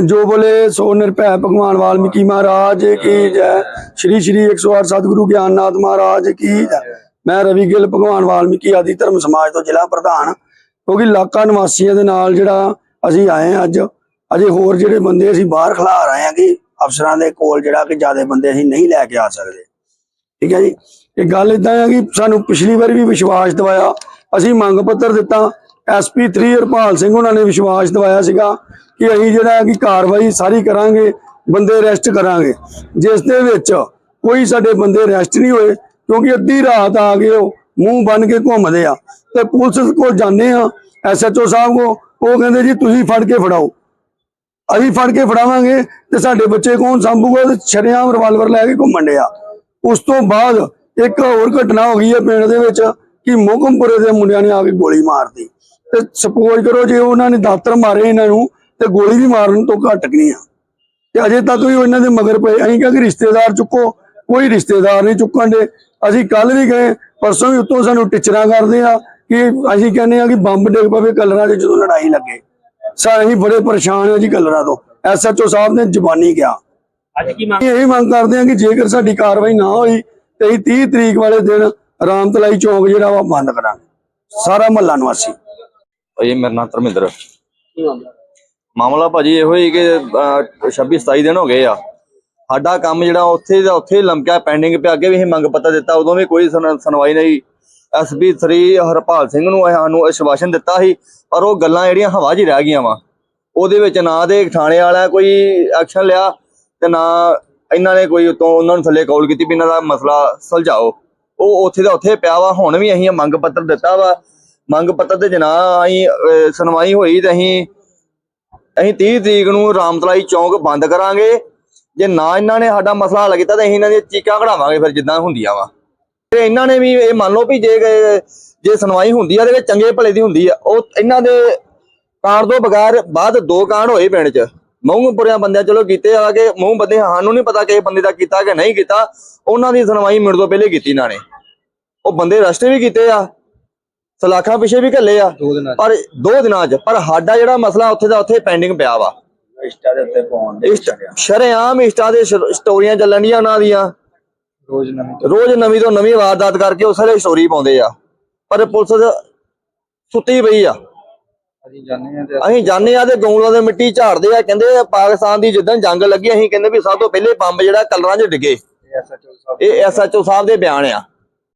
ਜੋ ਬੋਲੇ ਸੋ ਨਿਰਭੈ ਭਗਵਾਨ ਵਾਲਮੀਕੀ ਮਹਾਰਾਜ ਕੀ ਜੈ? ਸ਼੍ਰੀ ਸ਼੍ਰੀ 108 ਸਤਿਗੁਰੂ ਗਿਆਨਨਾਥ ਮਹਾਰਾਜ ਕੀ ਜੈ? ਮੈਂ ਰਵੀ ਗਿੱਲ, ਭਗਵਾਨ ਵਾਲਮੀਕੀ ਆਦੀ ਧਰਮ ਸਮਾਜ ਤੋਂ ਜ਼ਿਲ੍ਹਾ ਪ੍ਰਧਾਨ, ਕਿਉਂਕਿ ਇਲਾਕਾ ਨਿਵਾਸੀਆਂ ਦੇ ਨਾਲ ਜਿਹੜਾ ਅਸੀਂ ਆਏ ਅੱਜ, ਅਜੇ ਹੋਰ ਜਿਹੜੇ ਬੰਦੇ ਅਸੀਂ ਬਾਹਰ ਖਿਲਾਰ ਰਹੇ ਹਾਂ ਕਿ ਅਫਸਰਾਂ ਦੇ ਕੋਲ ਜਿਹੜਾ ਕਿ ਜ਼ਿਆਦਾ ਬੰਦੇ ਅਸੀਂ ਨਹੀਂ ਲੈ ਕੇ ਆ ਸਕਦੇ। ਠੀਕ ਹੈ ਜੀ? ਇਹ ਗੱਲ ਇਦਾਂ ਆ ਕਿ ਸਾਨੂੰ ਪਿਛਲੀ ਵਾਰੀ ਵੀ ਵਿਸ਼ਵਾਸ ਦਿਵਾਇਆ, ਅਸੀਂ ਮੰਗ ਪੱਤਰ ਦਿੱਤਾ ਐਸਪੀ 3 ਹਰਪਾਲ ਸਿੰਘ ਉਹਨਾਂ ਨੇ ਵਿਸ਼ਵਾਸ ਦਿਵਾਇਆ ਸੀਗਾ ਕਿ ਅਸੀਂ ਜਿਹੜਾ ਹੈ ਕਿ ਕਾਰਵਾਈ ਸਾਰੀ ਕਰਾਂਗੇ, ਬੰਦੇ ਅਰੈਸਟ ਕਰਾਂਗੇ। ਜਿਸ ਦੇ ਵਿੱਚ ਕੋਈ ਸਾਡੇ ਬੰਦੇ ਅਰੈਸਟ ਨਹੀਂ ਹੋਏ, ਕਿਉਂਕਿ ਅੱਧੀ ਰਾਤ ਆ ਗਏ ਉਹ ਮੂੰਹ ਬੰਨ ਕੇ ਘੁੰਮਦੇ ਆ। ਤੇ ਪੁਲਿਸ ਕੋਲ ਜਾਂਦੇ ਆ ਐਸਐਚਓ ਸਾਹਿਬ ਕੋ ਉਹ ਕਹਿੰਦੇ ਜੀ, ਤੁਸੀਂ ਫੜ ਕੇ ਫੜਾਓ। ਅਸੀਂ ਫੜ ਕੇ ਫੜਾਵਾਂਗੇ ਤੇ ਸਾਡੇ ਬੱਚੇ ਕੌਣ ਸੰਭੂਗਾ? ਤੇ ਸ਼ਰੇਆਮ ਰਿਵਾਲਵਰ ਲੈ ਕੇ ਘੁੰਮਣ ਡਿਆ। ਉਸ ਤੋਂ ਬਾਅਦ ਇੱਕ ਹੋਰ ਘਟਨਾ ਹੋ ਗਈ ਹੈ ਪਿੰਡ ਦੇ ਵਿੱਚ ਕਿ ਮੋਕਮਪੁਰੇ ਦੇ ਮੁੰਡਿਆਂ ਨੇ ਆ ਕੇ ਗੋਲੀ ਮਾਰਤੀ ਤੇ ਸਪੋਜ਼ ਕਰੋ ਜੇ ਉਹਨਾਂ ਨੇ ਦਾਤਰ ਮਾਰੇ ਇਹਨਾਂ ਨੂੰ ਤੇ ਗੋਲੀ ਵੀ ਮਾਰਨ ਤੋਂ ਘੱਟ ਨਹੀਂ ਆ। ਤੇ ਅਜੇ ਤੱਕ ਵੀ ਉਹ ਇਹਨਾਂ ਦੇ ਮਗਰ ਪਏ ਅਸੀਂ ਕਿਹਾ ਕਿ ਰਿਸ਼ਤੇਦਾਰ ਚੁੱਕੋ ਕੋਈ ਰਿਸ਼ਤੇਦਾਰ ਨਹੀਂ ਚੁੱਕਣ ਦੇ। ਅਸੀਂ ਕੱਲ ਵੀ ਗਏ ਪਰਸੋਂ ਵੀ ਉੱਤੋਂ ਸਾਨੂੰ ਟਿਚਰਾਂ ਕਰਦੇ ਆ ਕਿ ਅਸੀਂ ਕਹਿੰਦੇ ਆ ਕਿ ਬੰਬ ਡਿੱਗ ਪਵੇ ਕਲਰਾਂ 'ਚ ਜਦੋਂ ਲੜਾਈ ਲੱਗੇ। ਸਾ ਅਸੀਂ ਬੜੇ ਪਰੇਸ਼ਾਨ ਹਾਂ ਜੀ ਕਲਰਾਂ ਤੋਂ। ਐਸਐਚਓ ਸਾਹਿਬ ਨੇ ਜ਼ਬਾਨੀ ਕਿਹਾ। ਅੱਜ ਕੀ ਮੰਗ ਇਹ ਮੰਗ ਕਰਦੇ ਹਾਂ ਕਿ ਜੇਕਰ ਸਾਡੀ ਕਾਰਵਾਈ ਨਾ ਹੋਈ ਤੇ ਅਸੀਂ 30 ਤਰੀਕ ਵਾਲੇ ਦਿਨ ਰਾਮਤਲਾਈ ਚੌਂਕ ਜਿਹੜਾ ਵਾ ਬੰਦ ਕਰਾਂਗੇ। ਸਾਰਾ ਮਹੱਲਾ ਨਿਵਾਸੀ। ਭਾਜੀ ਮੇਰਾ ਨਾਮ ਧਰਮਿੰਦਰ। ਮਾਮਲਾ? ਭਾਜੀ ਇਹੋ ਹੀ ਕਿ 26 27 ਦਿਨ ਹੋ ਗਏ ਆ। ਸਾਡਾ ਕੰਮ ਜਿਹੜਾ ਉੱਥੇ ਦਾ ਉੱਥੇ ਲਮਕਿਆ ਪੈਂਡਿੰਗ ਪਿਆ। ਅੱਗੇ ਵੀ ਅਸੀਂ ਮੰਗ ਪੱਤਰ ਦਿੱਤਾ ਉਦੋਂ ਵੀ ਕੋਈ ਸੁਣ- ਸੁਣਵਾਈ ਨਹੀਂ। ਐਸਬੀ 3 ਹਰਪਾਲ ਸਿੰਘ ਨੂੰ ਇਹ ਸਾਨੂੰ ਆਸ਼ਵਾਸਨ ਦਿੱਤਾ ਸੀ ਪਰ ਉਹ ਗੱਲਾਂ ਜਿਹੜੀਆਂ ਹਵਾ 'ਚ ਹੀ ਰਹਿ ਗਈਆਂ ਵਾ। ਉਹਦੇ ਵਿੱਚ ਨਾ ਦੇ ਥਾਣੇ ਵਾਲਾ ਕੋਈ ਐਕਸ਼ਨ ਲਿਆ ਤੇ ਨਾ ਇਹਨਾਂ ਨੇ ਕੋਈ ਉਤੋਂ ਉਹਨਾਂ ਨੂੰ ਥੱਲੇ ਕਾਲ ਕੀਤੀ ਵੀ ਇਹਨਾਂ ਦਾ ਮਸਲਾ ਸੁਲਝਾਓ। ਉਹ ਉੱਥੇ ਦਾ ਉੱਥੇ ਪਿਆ ਵਾ ਹੁਣ ਵੀ ਅਸੀਂ ਇਹ ਮੰਗ ਪੱਤਰ ਦਿੱਤਾ ਵਾ। ਮੰਗ ਪੱਤਰ ਤੇ ਜਨਾ ਅਸੀਂ ਸੁਣਵਾਈ ਹੋਈ ਤੇ ਅਸੀਂ ਅਸੀਂ 30 ਤਰੀਕ ਨੂੰ ਰਾਮਤਲਾਈ ਚੌਂਕ ਬੰਦ ਕਰਾਂਗੇ। ਜੇ ਨਾ ਇਹਨਾਂ ਨੇ ਸਾਡਾ ਮਸਲਾ ਹੱਲ ਕੀਤਾ ਤਾਂ ਅਸੀਂ ਇਹਨਾਂ ਦੀਆਂ ਚੀਕਾਂ ਕਢਾਵਾਂਗੇ, ਫਿਰ ਜਿੱਦਾਂ ਹੁੰਦੀਆਂ ਵਾ। ਤੇ ਇਹਨਾਂ ਨੇ ਵੀ ਇਹ ਮੰਨ ਲਓ ਵੀ ਜੇ ਜੇ ਸੁਣਵਾਈ ਹੁੰਦੀ ਆ ਤੇ ਚੰਗੇ ਭਲੇ ਦੀ ਹੁੰਦੀ ਆ। ਉਹ ਇਹਨਾਂ ਦੇ ਕਾਂਡ ਤੋਂ ਬਗੈਰ ਬਾਅਦ ਦੋ ਕਾਂਡ ਹੋਏ ਪਿੰਡ 'ਚ। ਮੂੰਹ ਮੂੰਹਪੁਰਿਆਂ ਬੰਦਿਆਂ ਚਲੋ ਕੀਤੇ ਆ ਕੇ ਮੂੰਹ ਬੰਦੇ ਸਾਨੂੰ ਨਹੀਂ ਪਤਾ ਕਿ ਇਹ ਬੰਦੇ ਦਾ ਕੀਤਾ ਕਿ ਨਹੀਂ ਕੀਤਾ। ਉਹਨਾਂ ਦੀ ਸੁਣਵਾਈ ਮਿੰਟ ਤੋਂ ਪਹਿਲੇ ਕੀਤੀ ਇਹਨਾਂ ਨੇ। ਉਹ ਬੰਦੇ ਅਰੈਸਟ ਵੀ ਕੀਤੇ ਆ। ਸਲਾਖਾਂ ਪਿੱਛੇ ਵੀ ਘੱਲੇ ਆ। ਦੋ ਦਿਨਾਂ ਪਰ ਦੋ ਦਿਨਾਂ 'ਚ। ਪਰ ਸਾਡਾ ਜਿਹੜਾ ਮਸਲਾ ਉੱਥੇ ਦਾ ਉੱਥੇ ਪੈਂਡਿੰਗ ਪਿਆ ਵਾ। ਇਸ਼ਟਾ ਦੇ ਉੱਤੇ ਪਾਉਣ ਸ਼ਰੇਆਮ ਇਸ਼ਟਾ ਦੇ ਸਟੋਰੀਆਂ ਚੱਲਣ ਦੀਆਂ ਉਹਨਾਂ ਦੀਆਂ। ਰੋਜ਼ ਨਵੀਂ ਰੋਜ਼ ਨਵੀਂ ਤੋਂ ਨਵੀਂ ਵਾਰਦਾਤ ਕਰਕੇ ਉਸ ਵੇਲੇ ਸਟੋਰੀ ਪਾਉਂਦੇ ਆ। ਪਰ ਪੁਲਿਸ ਸੁੱਤੀ ਪਈ ਆ। ਅਸੀਂ ਜਾਣਦੇ ਹਾਂ ਤੇ ਅਸੀਂ ਜਾਣੇ ਆ ਤੇ ਗੌਂਗਲਾਂ ਦੇ ਮਿੱਟੀ ਝਾੜਦੇ ਆ। ਕਹਿੰਦੇ ਆ ਪਾਕਿਸਤਾਨ ਦੀ ਜਿੱਦਾਂ ਜੰਗ ਲੱਗੀ ਅਸੀਂ ਕਹਿੰਦੇ ਵੀ ਸਭ ਤੋਂ ਪਹਿਲੇ ਬੰਬ ਜਿਹੜਾ ਕਲਰਾਂ 'ਚ ਡਿੱਗੇ। ਐਸਐਚਓ ਸਾਹਿਬ ਇਹ ਐਸਐਚਓ ਸਾਹਿਬ ਦੇ ਬਿਆਨ ਆ।